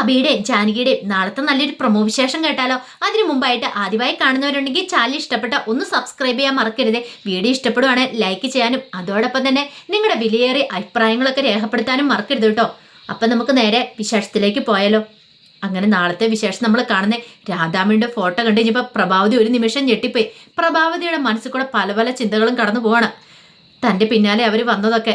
അബിയുടെയും ജാനകിയുടെയും നാളത്തെ നല്ലൊരു പ്രൊമോ വിശേഷം കേട്ടാലോ? അതിനു മുമ്പായിട്ട് ആദ്യമായി കാണുന്നവരുണ്ടെങ്കിൽ ചാനൽ ഇഷ്ടപ്പെട്ട ഒന്ന് സബ്സ്ക്രൈബ് ചെയ്യാൻ മറക്കരുത്. വീഡിയോ ഇഷ്ടപ്പെടുവാണെങ്കിൽ ലൈക്ക് ചെയ്യാനും അതോടൊപ്പം തന്നെ നിങ്ങളുടെ വിലയേറിയ അഭിപ്രായങ്ങളൊക്കെ രേഖപ്പെടുത്താനും മറക്കരുത് കേട്ടോ. അപ്പം നമുക്ക് നേരെ വിശേഷത്തിലേക്ക് പോയാലോ? അങ്ങനെ നാളത്തെ വിശേഷം നമ്മൾ കാണുന്ന രാധാമണിയുടെ ഫോട്ടോ കണ്ടു കഴിഞ്ഞപ്പോൾ പ്രഭാവതി ഒരു നിമിഷം ഞെട്ടിപ്പോയി. പ്രഭാവതിയുടെ മനസ്സിൽ കൂടെ പല പല ചിന്തകളും കടന്നു പോവാണ്. തന്റെ പിന്നാലെ അവർ വന്നതൊക്കെ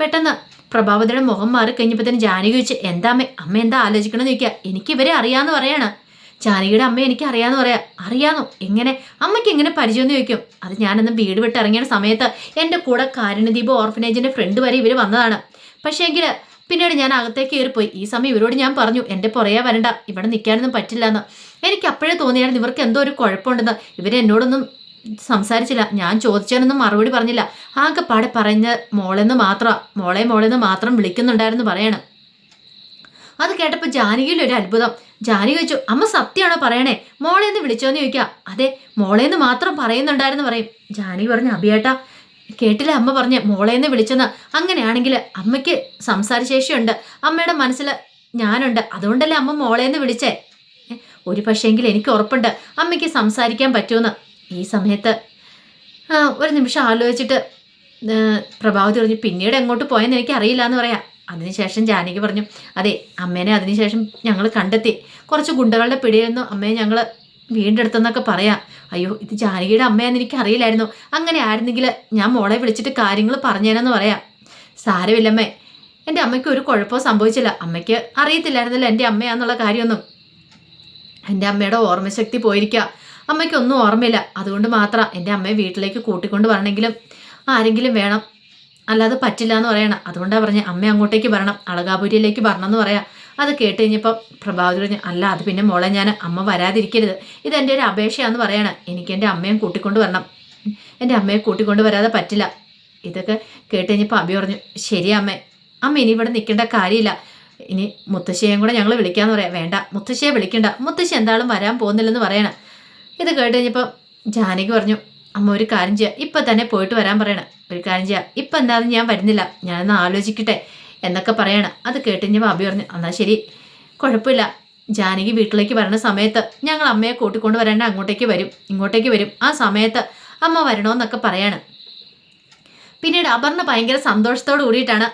പെട്ടെന്ന് പ്രഭാവതിയുടെ മുഖം മാറി കഴിഞ്ഞപ്പോൾ തന്നെ ജാനകി ചോദിച്ചു എന്താ അമ്മ? അമ്മ എന്താ ആലോചിക്കണമെന്ന് ചോദിക്കുക. എനിക്ക് ഇവരെ അറിയാമെന്ന് പറയാണ്. ജാനകിയുടെ അമ്മ എനിക്ക് അറിയാമെന്ന് പറയാം. അറിയാമോ എങ്ങനെ? അമ്മയ്ക്ക് എങ്ങനെ പരിചയമെന്ന് ചോദിക്കും. അത് ഞാനന്ന് വീട് വിട്ട് ഇറങ്ങിയ സമയത്ത് എന്റെ കൂടെ കാരുണ്യദീപ് ഓർഫനേജിന്റെ ഫ്രണ്ട് വരെ ഇവർ വന്നതാണ്. പക്ഷേ എങ്കിൽ പിന്നീട് ഞാൻ അകത്തേക്ക് കയറിപ്പോയി. ഈ സമയം ഇവരോട് ഞാൻ പറഞ്ഞു എന്റെ പുറകെ വരണ്ട. ഇവിടെ നിൽക്കാനൊന്നും പറ്റില്ല എന്ന് എനിക്ക് അപ്പോഴേ തോന്നിയായിരുന്നു ഇവർക്ക് എന്തോ ഒരു കുഴപ്പമുണ്ടെന്ന്. ഇവരെന്നോടൊന്നും സംസാരിച്ചില്ല. ഞാൻ ചോദിച്ചതിനൊന്നും മറുപടി പറഞ്ഞില്ല. ആകെ പാടെ പറഞ്ഞ മോളെന്ന് മാത്രം മോളെ മോളെന്ന് മാത്രം വിളിക്കുന്നുണ്ടായിരുന്നു പറയണം. അത് കേട്ടപ്പോൾ ജാനകിയിൽ ഒരു അത്ഭുതം. ജാനകി വെച്ചു അമ്മ സത്യമാണോ പറയണേ? മോളെ എന്ന് വിളിച്ചോന്ന് ചോദിക്കുക അതെ മോളേന്ന് മാത്രം പറയുന്നുണ്ടായിരുന്നു പറയും. ജാനകി പറഞ്ഞു അഭിയേട്ടാ കേട്ടില്ല അമ്മ പറഞ്ഞ് മോളേന്ന് വിളിച്ചെന്ന്. അങ്ങനെയാണെങ്കിൽ അമ്മയ്ക്ക് സംസാരശേഷിയുണ്ട്. അമ്മയുടെ മനസ്സിൽ ഞാനുണ്ട്. അതുകൊണ്ടല്ലേ അമ്മ മോളേന്ന് വിളിച്ചേ? ഏ, ഒരു പക്ഷേങ്കിൽ എനിക്ക് ഉറപ്പുണ്ട്. അമ്മയ്ക്ക് സംസാരിക്കാൻ പറ്റുമെന്ന് ഈ സമയത്ത്. ഒരു നിമിഷം ആലോചിച്ചിട്ട് പ്രഭാവതി പറഞ്ഞു പിന്നീട് എങ്ങോട്ട് പോയെന്ന് എനിക്ക് അറിയില്ല എന്ന് പറയാം. അതിനുശേഷം ജാനകി പറഞ്ഞു അതെ അമ്മേനെ അതിനുശേഷം ഞങ്ങൾ കണ്ടെത്തി. കുറച്ച് ഗുണ്ടകളുടെ പിടിയിൽ നിന്നും അമ്മയെ ഞങ്ങൾ വീണ്ടെടുത്തെന്നൊക്കെ പറയാം. അയ്യോ ഇത് ജാനകിയുടെ അമ്മയാന്ന് എനിക്ക് അറിയില്ലായിരുന്നു. അങ്ങനെ ആയിരുന്നെങ്കിൽ ഞാൻ മോളെ വിളിച്ചിട്ട് കാര്യങ്ങൾ പറഞ്ഞേനെന്ന് പറയാം. സാരമില്ലമ്മേ എന്റെ അമ്മയ്ക്ക് ഒരു കുഴപ്പവും സംഭവിച്ചില്ല. അമ്മയ്ക്ക് അറിയത്തില്ലായിരുന്നല്ലോ എന്റെ അമ്മയാന്നുള്ള കാര്യമൊന്നും. എന്റെ അമ്മയുടെ ഓർമ്മശക്തി പോയിരിക്കുക അമ്മയ്ക്കൊന്നും ഓർമ്മയില്ല. അതുകൊണ്ട് മാത്രം എന്റെ അമ്മയെ വീട്ടിലേക്ക് കൂട്ടിക്കൊണ്ട് വരണമെങ്കിലും ആരെങ്കിലും വേണം. അല്ലാതെ പറ്റില്ല എന്ന് പറയണം. അതുകൊണ്ടാണ് പറഞ്ഞത് അമ്മ അങ്ങോട്ടേക്ക് വരണം. അളകാപുരിയിലേക്ക് വരണം എന്ന് പറയാം. അത് കേട്ട് കഴിഞ്ഞപ്പോൾ പ്രഭാവതി പറഞ്ഞു അല്ല അത് പിന്നെ മോളെ ഞാൻ അമ്മ വരാതിരിക്കരുത്. ഇതെന്റെ ഒരു അപേക്ഷയാന്ന് പറയണം. എനിക്ക് എന്റെ അമ്മയും കൂട്ടിക്കൊണ്ട് വരണം. എന്റെ അമ്മയെ കൂട്ടിക്കൊണ്ട് വരാതെ പറ്റില്ല. ഇതൊക്കെ കേട്ട് കഴിഞ്ഞപ്പോൾ അബി പറഞ്ഞു ശരി അമ്മേ. അമ്മ ഇനി ഇവിടെ നിൽക്കേണ്ട കാര്യമില്ല. ഇനി മുത്തശ്ശിയെയും കൂടെ ഞങ്ങൾ വിളിക്കാമെന്ന് പറയാം. വേണ്ട മുത്തശ്ശിയെ വിളിക്കണ്ട. മുത്തശ്ശി എന്താളും വരാൻ പോകുന്നില്ലെന്ന് പറയണം. ഇത് കേട്ട് കഴിഞ്ഞപ്പോൾ ജാനകി പറഞ്ഞു അമ്മ ഒരു കാര്യം ചെയ്യാം. ഇപ്പം തന്നെ പോയിട്ട് വരാൻ പറയണം. ഒരു കാര്യം ചെയ്യാം. ഇപ്പം എന്താണെന്ന് ഞാൻ വരുന്നില്ല. ഞാനൊന്ന് ആലോചിക്കട്ടെ എന്നൊക്കെ പറയണം. അത് കേട്ട് കഴിഞ്ഞപ്പോൾ അഭി പറഞ്ഞു എന്നാൽ ശരി. കുഴപ്പമില്ല. ജാനകി വീട്ടിലേക്ക് വരണ സമയത്ത് ഞങ്ങൾ അമ്മയെ കൂട്ടിക്കൊണ്ട് വരേണ്ട. അങ്ങോട്ടേക്ക് വരും. ഇങ്ങോട്ടേക്ക് വരും. ആ സമയത്ത് അമ്മ വരണമെന്നൊക്കെ പറയാണ്. പിന്നീട് അപർണ ഭയങ്കര സന്തോഷത്തോട് കൂടിയിട്ടാണ്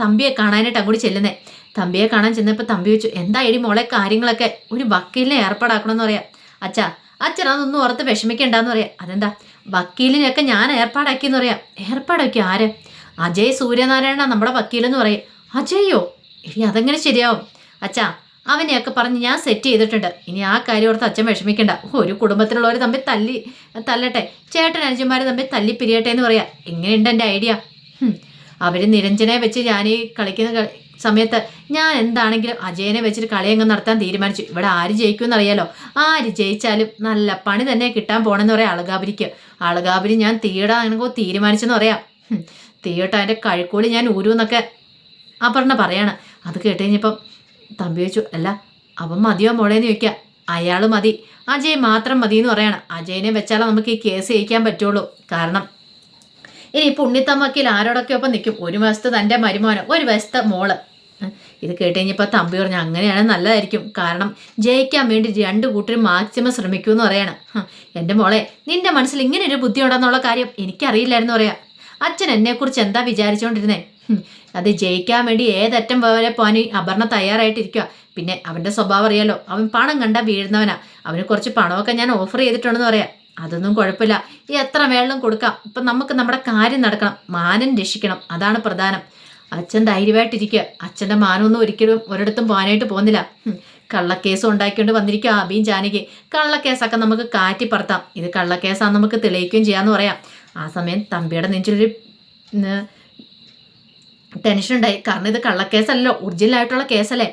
തമ്പിയെ കാണാനായിട്ട് അങ്ങോട്ട് ചെല്ലുന്നത് തമ്പിയെ കാണാൻ ചെന്നപ്പോൾ തമ്പി വെച്ചു എന്താ ഇടി മോളെ കാര്യങ്ങളൊക്കെ? ഒരു വക്കീലിനെ ഏർപ്പാടാക്കണമെന്ന് പറയാം. അച്ഛാ അച്ഛൻ അതൊന്നും ഓർത്ത് വിഷമിക്കണ്ടെന്ന് പറയാം. അതെന്താ? വക്കീലിനെയൊക്കെ ഞാൻ ഏർപ്പാടാക്കിയെന്ന് പറയാം. ഏർപ്പാടാക്കി ആര്? അജയ് സൂര്യനാരായണ നമ്മുടെ വക്കീലെന്ന് പറയും. അജയോ ഇനി അതെങ്ങനെ ശരിയാവും? അച്ഛാ അവനെയൊക്കെ പറഞ്ഞ് ഞാൻ സെറ്റ് ചെയ്തിട്ടുണ്ട്. ഇനി ആ കാര്യം ഓർത്ത് അച്ഛൻ വിഷമിക്കണ്ട. ഒരു കുടുംബത്തിലുള്ളവർ തമ്മിൽ തല്ലി തല്ലട്ടെ. ചേട്ടൻ അനുജന്മാർ തമ്മിൽ തല്ലി പിരിയട്ടെ എന്ന് പറയാം. എങ്ങനെയുണ്ട് എന്റെ ഐഡിയ? അവർ നിരഞ്ജനെ വെച്ച് ഞാൻ ഈ കളിക്കുന്ന കളി- സമയത്ത് ഞാൻ എന്താണെങ്കിലും അജയനെ വെച്ചിട്ട് കളിയങ്ങ് നടത്താൻ തീരുമാനിച്ചു. ഇവിടെ ആര് ജയിക്കുമെന്ന് അറിയാലോ ആര് ജയിച്ചാലും നല്ല പണി തന്നെ കിട്ടാൻ പോണെന്ന് പറയാം അളകാപുരിക്ക്. അളകാപുരി ഞാൻ തീയിടാനോ തീരുമാനിച്ചെന്ന് പറയാം. തീയിട്ട അതിന്റെ കഴുക്കോളി ഞാൻ ഊരുമെന്നൊക്കെ അപർണ പറയാണ്. അത് കേട്ട് കഴിഞ്ഞപ്പം തമ്പി വെച്ചു അല്ല അവൻ മതിയോ മോളേന്ന് ചോദിക്കുക. അയാൾ മതി. അജയ് മാത്രം മതി എന്ന് പറയണം. അജയനെ വെച്ചാലേ നമുക്ക് ഈ കേസ് ജയിക്കാൻ പറ്റുള്ളൂ. കാരണം ഇനി പുണ്യത്തമ്മക്കിൽ ആരോടൊക്കെ ഒപ്പം നിൽക്കും? ഒരു വശത്ത് തന്റെ മരുമോനം ഒരു വശത്ത് മോൾ. ഇത് കേട്ട് കഴിഞ്ഞപ്പോൾ തമ്പി പറഞ്ഞു അങ്ങനെയാണ് നല്ലതായിരിക്കും. കാരണം ജയിക്കാൻ വേണ്ടി രണ്ട് കൂട്ടരും മാക്സിമം ശ്രമിക്കുമെന്ന് പറയണം. എന്റെ മോളെ നിന്റെ മനസ്സിൽ ഇങ്ങനെ ഒരു ബുദ്ധി ഉണ്ടെന്നുള്ള കാര്യം എനിക്കറിയില്ലായിരുന്നു പറയാം. അച്ഛൻ എന്നെക്കുറിച്ച് എന്താ വിചാരിച്ചുകൊണ്ടിരുന്നേ അത് ജയിക്കാൻ വേണ്ടി ഏതറ്റം വരെ പോകാൻ അപർണ തയ്യാറായിട്ടിരിക്കുക പിന്നെ അവന്റെ സ്വഭാവം അറിയാലോ. അവൻ പണം കണ്ടാൽ വീഴുന്നവനാ. അവന് കുറച്ച് പണമൊക്കെ ഞാൻ ഓഫർ ചെയ്തിട്ടുണ്ടെന്ന് പറയാം. അതൊന്നും കുഴപ്പമില്ല. എത്ര വേളം കൊടുക്കാം. ഇപ്പം നമുക്ക് നമ്മുടെ കാര്യം നടക്കണം. മാനം രക്ഷിക്കണം. അതാണ് പ്രധാനം. അച്ഛൻ ധൈര്യമായിട്ടിരിക്കുക. അച്ഛന്റെ മാനമൊന്നും ഒരിക്കലും ഒരിടത്തും പോകാനായിട്ട് പോകുന്നില്ല. കള്ളക്കേസ് ഉണ്ടാക്കിക്കൊണ്ട് വന്നിരിക്കുക അബിയും ജാനകി. കള്ളക്കേസൊക്കെ നമുക്ക് കാറ്റി പറത്താം ഇത് കള്ളക്കേസാന്ന് നമുക്ക് തെളിയിക്കുകയും ചെയ്യാമെന്ന് പറയാം. ആ സമയം തമ്പിയുടെ നെഞ്ചിലൊരു ടെൻഷൻ ഉണ്ടായി കാരണം ഇത് കള്ളക്കേസല്ലല്ലോ. ഒറിജിനൽ ആയിട്ടുള്ള കേസല്ലേ.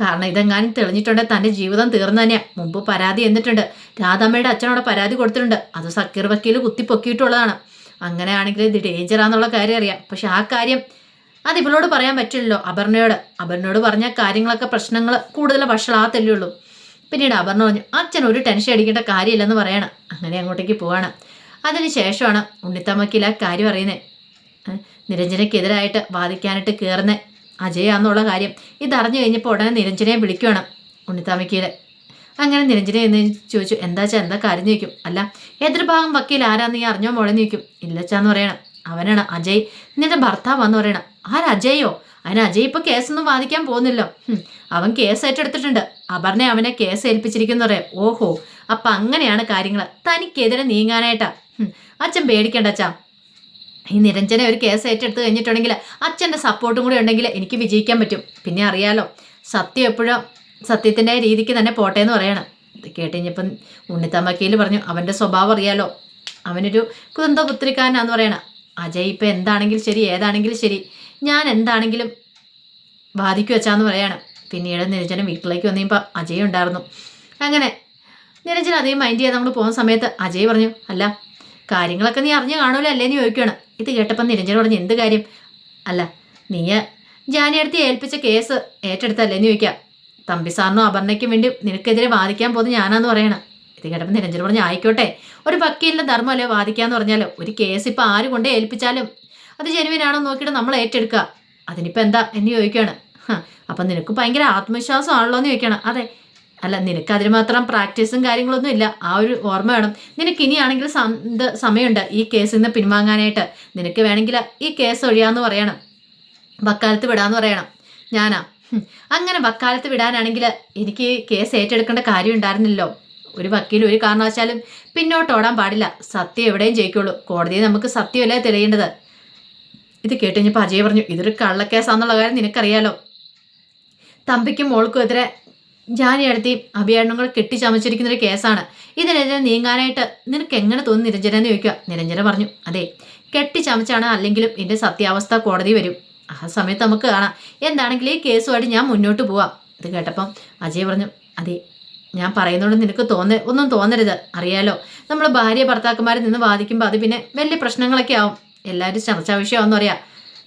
കാരണം ഇതെങ്ങാനും തെളിഞ്ഞിട്ടുണ്ടെങ്കിൽ തന്റെ ജീവിതം തീർന്നു തന്നെയാണ് മുമ്പ് പരാതി എന്നിട്ടുണ്ട്. രാധാമ്മയുടെ അച്ഛനോട് പരാതി കൊടുത്തിട്ടുണ്ട്. അത് സക്കീർ വക്കീൽ കുത്തിപ്പൊക്കിയിട്ടുള്ളതാണ്. അങ്ങനെയാണെങ്കിൽ ഇത് ഡേഞ്ചറാന്നുള്ള കാര്യം അറിയാം. പക്ഷെ ആ കാര്യം അത് ഇവളോട് പറയാൻ പറ്റില്ലല്ലോ അപർണയോട്. അപർണയോട് പറഞ്ഞ കാര്യങ്ങളൊക്കെ പ്രശ്നങ്ങൾ കൂടുതൽ വഷളാത്തല്ലേ ഉള്ളൂ പിന്നീട് അപർണ പറഞ്ഞു അച്ഛൻ ഒരു ടെൻഷൻ അടിക്കേണ്ട കാര്യമില്ലെന്ന് പറയണം. അങ്ങനെ അങ്ങോട്ടേക്ക് പോവാണ്. അതിന് ശേഷമാണ് ഉണ്ണിത്തമ്മക്കിൽ ആ കാര്യം അറിയുന്നത് നിരഞ്ജനക്കെതിരായിട്ട് വാദിക്കാനായിട്ട് കയറുന്ന അജയാന്നുള്ള കാര്യം. ഇതറിഞ്ഞു കഴിഞ്ഞപ്പോൾ ഉടനെ നിരഞ്ജനയെ വിളിക്കുകയാണ് ഉണ്ണിത്താമയ്ക്കയിൽ അങ്ങനെ നിരഞ്ജന എന്ന് ചോദിച്ചു എന്താ വെച്ചാൽ എന്താ കാര്യം? ചോദിക്കും. അല്ല എതിർഭാഗം വക്കീൽ ആരാന്ന് നീ അറിഞ്ഞോ മോളെ? ചോദിക്കും. ഇല്ലച്ചാന്ന് പറയണം. അവനാണ് അജയ്. നിന്റെ ഭർത്താവാന്ന് പറയണം. ആര് അജയോ? അതിന് അജയ് ഇപ്പൊ കേസൊന്നും വാദിക്കാൻ പോകുന്നില്ലോ. അവൻ കേസ് ഏറ്റെടുത്തിട്ടുണ്ട്. അപർണ അവനെ കേസ് ഏൽപ്പിച്ചിരിക്കുന്നു പറയാം. ഓഹോ അപ്പൊ അങ്ങനെയാണ് കാര്യങ്ങൾ തനിക്കെതിരെ നീങ്ങാനായിട്ടാ. അച്ഛൻ പേടിക്കണ്ട അച്ഛാ. ഈ നിരഞ്ജന ഒരു കേസ് ഏറ്റെടുത്ത് കഴിഞ്ഞിട്ടുണ്ടെങ്കിൽ അച്ഛന്റെ സപ്പോർട്ടും കൂടി ഉണ്ടെങ്കിൽ എനിക്ക് വിജയിക്കാൻ പറ്റും. പിന്നെ അറിയാലോ സത്യം എപ്പോഴും സത്യത്തിന്റെ രീതിക്ക് തന്നെ പോട്ടെ എന്ന് പറയണം. ഇത് കേട്ട് കഴിഞ്ഞപ്പം ഉണ്ണിത്തമ്മക്കയിൽ പറഞ്ഞു അവന്റെ സ്വഭാവം അറിയാലോ അവനൊരു കുന്ത പുത്രിക്കാരനാന്ന് പറയണം. അജയ് ഇപ്പം എന്താണെങ്കിലും ശരി ഏതാണെങ്കിലും ശരി ഞാൻ എന്താണെങ്കിലും ബാധിക്കു വെച്ചാന്ന് പറയണം. പിന്നീട് നിരഞ്ജന വീട്ടിലേക്ക് വന്നു കഴിയുമ്പോൾ അജയ് ഉണ്ടായിരുന്നു. അങ്ങനെ നിരഞ്ജന അധികം മൈൻഡ് ചെയ്യാതെ നമ്മൾ പോകുന്ന സമയത്ത് അജയ് പറഞ്ഞു അല്ല കാര്യങ്ങളൊക്കെ നീ അറിഞ്ഞു കാണൂല അല്ലേന്ന് ചോദിക്കുകയാണ് ഇത് കേട്ടപ്പോൾ നിരഞ്ജന പറഞ്ഞു എന്ത് കാര്യം? അല്ല നീ ജാനിയടുത്ത് ഏൽപ്പിച്ച കേസ് ഏറ്റെടുത്തല്ലേന്ന് ചോദിക്കാം. തമ്പി സാറിനും അപർണയ്ക്കും വേണ്ടി നിനക്കെതിരെ വാദിക്കാൻ പോകുന്നത് ഞാനാന്ന് പറയണം. ഇത് കേട്ടപ്പോൾ നിരഞ്ജന പറഞ്ഞു ആയിക്കോട്ടെ ഒരു വക്കീലിന്റെ ധർമ്മമല്ലേ വാദിക്കാന്ന് പറഞ്ഞാലോ? ഒരു കേസ് ഇപ്പം ആര് കൊണ്ട് ഏൽപ്പിച്ചാലും അത് ജെനുവിനാണോ നോക്കിയിട്ട് നമ്മൾ ഏറ്റെടുക്കുക അതിനിപ്പോൾ എന്താ? എന്ന് ചോദിക്കുകയാണ് അപ്പം നിനക്ക് ഭയങ്കര ആത്മവിശ്വാസമാണല്ലോ എന്ന് ചോദിക്കണം. അതെ അല്ല നിനക്ക് അതിന് മാത്രം പ്രാക്ടീസും കാര്യങ്ങളൊന്നും ഇല്ല. ആ ഒരു ഓർമ്മ വേണം. നിനക്ക് ഇനിയാണെങ്കിൽ ഇത് സമയമുണ്ട്. ഈ കേസിൽ നിന്ന് പിൻവാങ്ങാനായിട്ട്. നിനക്ക് വേണമെങ്കിൽ ഈ കേസ് ഒഴിയാന്ന് പറയണം. വക്കാലത്ത് വിടാന്ന് പറയണം. ഞാനാ. അങ്ങനെ വക്കാലത്ത് വിടാനാണെങ്കിൽ എനിക്ക് കേസ് ഏറ്റെടുക്കേണ്ട കാര്യം ഉണ്ടായിരുന്നില്ലല്ലോ. ഒരു വക്കീൽ ഒരു കാരണവശാലും പിന്നോട്ട് ഓടാൻ പാടില്ല. സത്യം എവിടെയും ജയിക്കുള്ളൂ. കോടതിയിൽ നമുക്ക് സത്യമല്ലേ തെളിയേണ്ടത്? ഇത് കേട്ട് അജയ് പറഞ്ഞു ഇതൊരു കള്ളക്കേസാന്നുള്ള കാര്യം നിനക്കറിയാലോ. തമ്പിക്കും മോൾക്കും എതിരെ ജാനി അടുത്തി അഭിയാണും കൂടെ കെട്ടിച്ചമച്ചിരിക്കുന്ന ഒരു കേസാണ്. ഇതിനെതിരെ നീങ്ങാനായിട്ട് നിനക്ക് എങ്ങനെ തോന്നുന്നു നിരഞ്ജന എന്ന് ചോദിക്കുക. നിരഞ്ജന പറഞ്ഞു അതെ കെട്ടിച്ചമച്ചാണ് അല്ലെങ്കിലും എന്റെ സത്യാവസ്ഥ കോടതി വരും. ആ സമയത്ത് നമുക്ക് കാണാം. എന്താണെങ്കിൽ ഈ കേസുമായിട്ട് ഞാൻ മുന്നോട്ട് പോവാം. ഇത് കേട്ടപ്പം അജയ് പറഞ്ഞു അതെ ഞാൻ പറയുന്നതുകൊണ്ട് നിനക്ക് തോന്ന ഒന്നും തോന്നരുത്. അറിയാലോ നമ്മൾ ഭാര്യ ഭർത്താക്കന്മാരിൽ നിന്ന് വാദിക്കുമ്പോൾ അത് പിന്നെ വലിയ പ്രശ്നങ്ങളൊക്കെ ആവും. എല്ലാവരും ചർച്ചാ വിഷയമാണെന്ന് പറയാം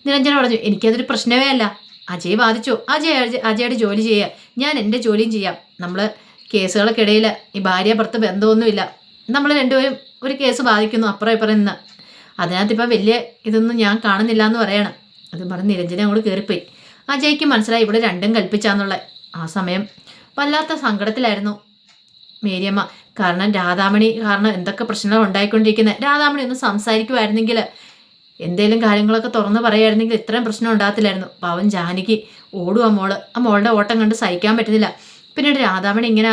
നിരഞ്ജന പറഞ്ഞു എനിക്കതൊരു പ്രശ്നമേ അല്ല. അജയ് വാദിച്ചു അജയ് അജയ്- അജയുടെ ജോലി ചെയ്യുക ഞാൻ എന്റെ ജോലിയും ചെയ്യാം. നമ്മൾ കേസുകളൊക്കെ കേസുകൾക്കിടയിൽ ഈ ഭാര്യ ഭർത്ത ബന്ധമൊന്നുമില്ല. നമ്മൾ രണ്ടുപേരും ഒരു കേസ് ബാധിക്കുന്നു അപ്പുറം ഇപ്പുറം നിന്ന് അതിനകത്ത് ഇപ്പം വലിയ ഇതൊന്നും ഞാൻ കാണുന്നില്ല എന്ന് പറയണം. അത് പറഞ്ഞ് നിരഞ്ജന അങ്ങോട്ട് കയറിപ്പോയി. അജയ്ക്ക് മനസ്സിലായി ഇവിടെ രണ്ടും കൽപ്പിച്ചാന്നുള്ള ആ സമയം വല്ലാത്ത സങ്കടത്തിലായിരുന്നു മേരിയമ്മ. കാരണം രാധാമണി കാരണം എന്തൊക്കെ പ്രശ്നങ്ങൾ ഉണ്ടായിക്കൊണ്ടിരിക്കുന്നത്? രാധാമണി ഒന്ന് സംസാരിക്കുമായിരുന്നെങ്കിൽ എന്തേലും കാര്യങ്ങളൊക്കെ തുറന്ന് പറയുമായിരുന്നെങ്കിൽ ഇത്രയും പ്രശ്നം ഉണ്ടാകത്തില്ലായിരുന്നു. പാവം ജാനകി. ഓടും ആ മോൾ. ആ മോളുടെ ഓട്ടം കണ്ട് സഹിക്കാൻ പറ്റുന്നില്ല. പിന്നീട് രാധാമണി ഇങ്ങനെ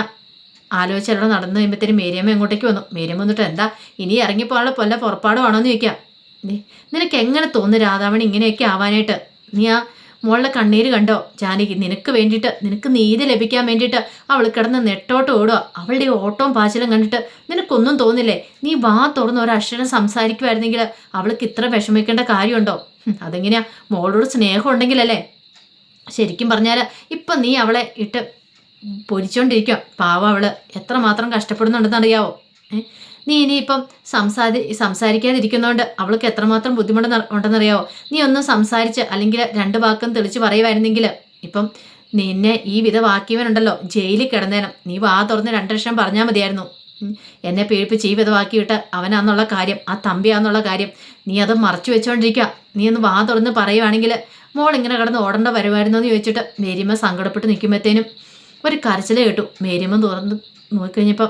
ആലോചിച്ച് അവിടെ നടന്നു കഴിയുമ്പോഴത്തേനും മേരിയമ്മ എങ്ങോട്ടേക്ക് വന്നു. മേരിയമ്മ വന്നിട്ട് എന്താ? ഇനി ഇറങ്ങിപ്പോകാനുള്ള കൊല്ല പുറപ്പാടുവാണോ എന്ന് ചോദിക്കാം. നിനക്ക് എങ്ങനെ തോന്നുന്നു രാധാമണി ഇങ്ങനെയൊക്കെ ആവാനായിട്ട്? നീ ആ മോളുടെ കണ്ണീര് കണ്ടോ? ജാനകി നിനക്ക് വേണ്ടിയിട്ട് നിനക്ക് നീതി ലഭിക്കാൻ വേണ്ടിയിട്ട് അവൾ കിടന്ന് നെട്ടോട്ട് ഓടുക അവളുടെ ഓട്ടവും പാച്ചിലും കണ്ടിട്ട് നിനക്കൊന്നും തോന്നില്ലേ? നീ വാ തുറന്ന് ഒരു അക്ഷരം സംസാരിക്കുമായിരുന്നെങ്കിൽ അവൾക്ക് ഇത്ര വിഷമിക്കേണ്ട കാര്യമുണ്ടോ? അതെങ്ങനെയാ? മോളോട് സ്നേഹം ഉണ്ടെങ്കിലല്ലേ? ശരിക്കും പറഞ്ഞാൽ ഇപ്പം നീ അവളെ ഇട്ട് പൊരിച്ചോണ്ടിരിക്കുക പാവ അവൾ. എത്രമാത്രം കഷ്ടപ്പെടുന്നുണ്ടെന്ന് അറിയാവോ? നീ ഇനിയിപ്പം സംസാരി സംസാരിക്കാതിരിക്കുന്നതുകൊണ്ട് അവൾക്ക് എത്രമാത്രം ബുദ്ധിമുട്ട് ഉണ്ടെന്നറിയാവോ? നീ ഒന്ന് സംസാരിച്ച് അല്ലെങ്കിൽ രണ്ട് വാക്കും തെളിച്ച് പറയുമായിരുന്നെങ്കിൽ ഇപ്പം നിന്നെ ഈ വിധ വിധവാക്കിയവനുണ്ടല്ലോ ജയിലിൽ കിടന്നേനം. നീ വാ തുറന്ന് രണ്ടക്ഷരം പറഞ്ഞാൽ മതിയായിരുന്നു. എന്നെ പീഡിപ്പിച്ച് ഈ വിധവാക്കിയിട്ട് അവനാന്നുള്ള കാര്യം ആ തമ്പിയാന്നുള്ള കാര്യം നീ അത് മറച്ചു വെച്ചോണ്ടിരിക്കുക നീ ഒന്ന് വാ തുറന്ന് പറയുവാണെങ്കിൽ മോൾ ഇങ്ങനെ കിടന്ന് ഓടേണ്ട വരുമായിരുന്നു എന്ന് ചോദിച്ചിട്ട് മേരിമ സങ്കടപ്പെട്ട് നിൽക്കുമ്പോഴത്തേനും ഒരു കരച്ചിൽ കേട്ടു. മേരിയമ്മ തുറന്ന് നോക്കിക്കഴിഞ്ഞപ്പോൾ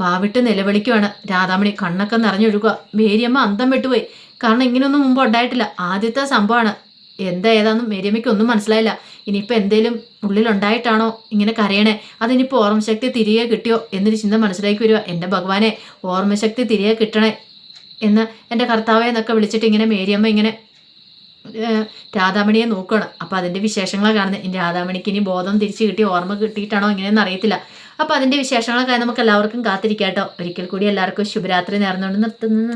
വാവിട്ട് നിലവിളിക്കുവാണ്. രാധാമണി കണ്ണൊക്കെ നിറഞ്ഞൊഴുകുക. മേരിയമ്മ അന്തം വിട്ടുപോയി. കാരണം ഇങ്ങനെയൊന്നും മുമ്പ് ഉണ്ടായിട്ടില്ല. ആദ്യത്തെ സംഭവമാണ്. എന്താ ഏതാന്നും മേരിയമ്മയ്ക്ക് ഒന്നും മനസ്സിലായില്ല. ഇനിയിപ്പോൾ എന്തേലും ഉള്ളിലുണ്ടായിട്ടാണോ ഇങ്ങനെ കരയണേ? അതിനിപ്പോൾ ഓർമ്മശക്തി തിരികെ കിട്ടിയോ എന്നൊരു ചിന്ത മനസ്സിലേക്ക് വരിക. എന്റെ ഭഗവാനെ ഓർമ്മശക്തി തിരികെ കിട്ടണേ എന്ന് എന്റെ കർത്താവെ എന്നൊക്കെ വിളിച്ചിട്ട് ഇങ്ങനെ മേരിയമ്മ ഇങ്ങനെ രാധാമണിയെ നോക്കുകയാണ് അപ്പോൾ അതിന്റെ വിശേഷങ്ങളെ കാണുന്നത്. ഇനി രാധാമണിക്ക് ഇനി ബോധം തിരിച്ചു കിട്ടി ഓർമ്മ കിട്ടിയിട്ടാണോ ഇങ്ങനെയെന്ന് അറിയത്തില്ല. അപ്പോൾ അതിന്റെ വിശേഷങ്ങളൊക്കെ നമുക്ക് എല്ലാവർക്കും കാത്തിരിക്കാം കേട്ടോ. ഒരിക്കൽ കൂടി എല്ലാവർക്കും ശുഭരാത്രി നേർന്നുകൊണ്ട് നിർത്തുന്നു.